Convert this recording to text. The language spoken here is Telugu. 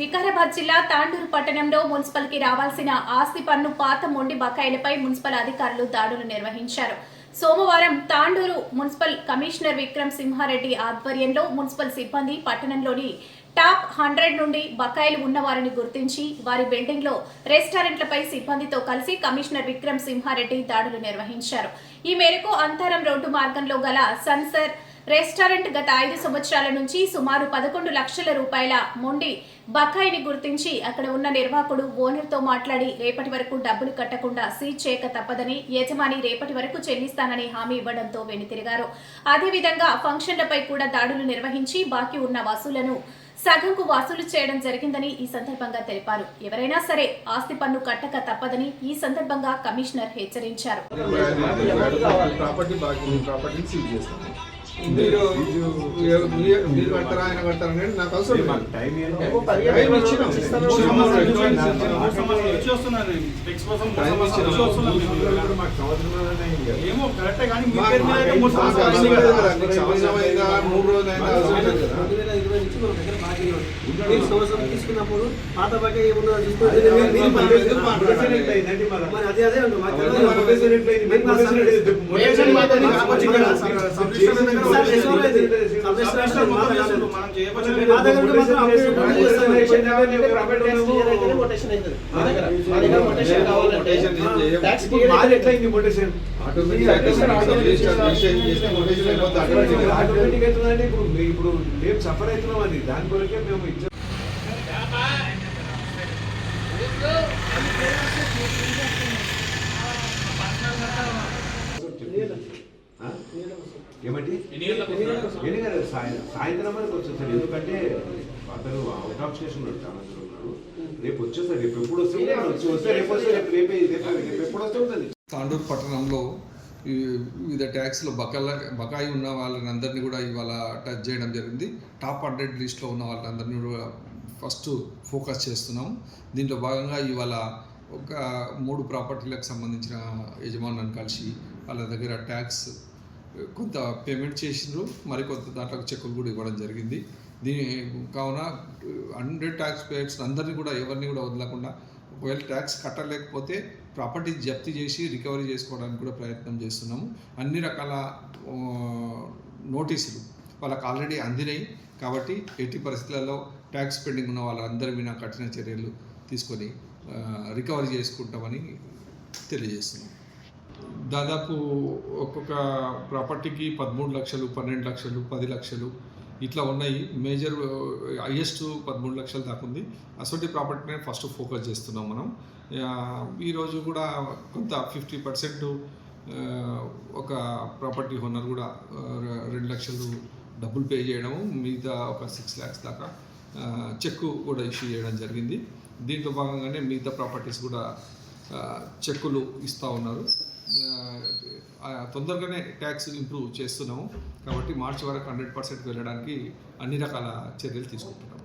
వికారాబాద్ జిల్లా తాండూరు పట్టణంలో మున్సిపల్కి రావాల్సిన ఆస్తి పన్ను పాత మొండి బకాయిలపై మున్సిపల్ అధికారులు దాడులు నిర్వహించారు. సోమవారం తాండూరు మున్సిపల్ కమిషనర్ విక్రమ్ సింహారెడ్డి ఆధ్వర్యంలో మున్సిపల్ సిబ్బంది పట్టణంలోని టాప్ హండ్రెడ్ నుండి బకాయిలు ఉన్నవారిని గుర్తించి వారి బిల్డింగ్లో రెస్టారెంట్లపై సిబ్బందితో కలిసి కమిషనర్ విక్రమ్ సింహారెడ్డి దాడులు నిర్వహించారు. ఈ మేరకు అంతరం రోడ్డు మార్గంలో గల సన్సర్ రెస్టారెంట్ గత ఐదు సంవత్సరాల నుంచి సుమారు పదకొండు లక్షల రూపాయల మొండి బకాయిని గుర్తించి అక్కడ ఉన్న నిర్వాహకుడు ఓనర్తో మాట్లాడి రేపటి వరకు డబ్బులు కట్టకుండా సీజ్ చేయక తప్పదని యజమాని రేపటి వరకు చెల్లిస్తానని హామీ ఇవ్వడంతో వెనుతిరిగారు. అదేవిధంగా ఫంక్షన్లపై కూడా దాడులు నిర్వహించి బాకీ ఉన్న వసూలను సగంకు వసూలు చేయడం జరిగిందని ఈ సందర్భంగా తెలిపారు. ఎవరైనా సరే ఆస్తి పన్ను కట్టక తప్పదని ఈ సందర్భంగా కమిషనర్ హెచ్చరించారు. మీరు మీరు కడతారా ఆయన కడతారా అనేది నాకు అవసరం లేదు. టైం ఇచ్చినాం. మూడు రోజులు తీసుకున్నప్పుడు పాత అదే? మరి అదే ఇప్పుడు మేము సఫర్ అవుతున్నాం అది దాని కొరకే మేము ఇచ్చాం ఏమండి? ఎన్ని కదా సాయం- సాయంత్రం వరకు వచ్చేస్తాడు. ఎందుకంటే అతను అవుట్ ఆఫ్ స్టేషన్ చాలా ఉన్నాడు. రేపు వచ్చేస్తాడు. రేపు ఎప్పుడు వస్తే వచ్చి వస్తే రేపు వస్తే రేపు రేపే ఎప్పుడు వస్తే ఉంటుంది? తాండూరు పట్టణంలో ఈ వివిధ ట్యాక్స్లో బకాల బకాయి ఉన్న వాళ్ళని అందరినీ కూడా ఇవాళ టచ్ చేయడం జరిగింది. టాప్ హండ్రెడ్ లిస్ట్లో ఉన్న వాళ్ళందరినీ కూడా ఫస్ట్ ఫోకస్ చేస్తున్నాం. దీంట్లో భాగంగా ఇవాళ ఒక మూడు ప్రాపర్టీలకు సంబంధించిన యజమానులను కలిసి వాళ్ళ దగ్గర ట్యాక్స్ కొంత పేమెంట్ చేసిండ్రు. మరికొంత దాంట్లో చెక్కులు కూడా ఇవ్వడం జరిగింది. దీని కావున హండ్రెడ్ ట్యాక్స్ పేయర్స్ అందరినీ కూడా ఎవరిని కూడా వదలకుండా ఒకవేళ ట్యాక్స్ కట్టలేకపోతే ప్రాపర్టీ జప్తి చేసి రికవరీ చేసుకోవడానికి కూడా ప్రయత్నం చేస్తున్నాము. అన్ని రకాల నోటీసులు వాళ్ళకి ఆల్రెడీ అందినాయి. కాబట్టి ఎట్టి పరిస్థితులలో ట్యాక్స్ పెండింగ్ ఉన్న వాళ్ళందరి మీద కఠిన చర్యలు తీసుకొని రికవరీ చేసుకుంటామని తెలియజేస్తున్నాం. దాదాపు ఒక్కొక్క ప్రాపర్టీకి పదమూడు లక్షలు పన్నెండు లక్షలు పది లక్షలు ఇట్లా ఉన్నాయి. మేజర్ హైయెస్ట్ పదమూడు లక్షలు దాకా ఉంది. అసొంటి ప్రాపర్టీనే ఫస్ట్ ఫోకస్ చేస్తున్నాం మనం. ఈరోజు కూడా కొంత ఫిఫ్టీ పర్సెంట్ ఒక ప్రాపర్టీ ఓనర్ కూడా రెండు లక్షలు డబ్బులు పే చేయడము మిగతా ఒక సిక్స్ ల్యాక్స్ దాకా చెక్కు కూడా ఇష్యూ చేయడం జరిగింది. దీంట్లో భాగంగానే మిగతా ప్రాపర్టీస్ కూడా చెక్కులు ఇస్తూ ఉన్నారు. తొందరగానే ట్యాక్స్ ఇంప్రూవ్ చేస్తున్నాము. కాబట్టి మార్చి వరకు హండ్రెడ్ పర్సెంట్ వెళ్ళడానికి అన్ని రకాల చర్యలు తీసుకుంటున్నాం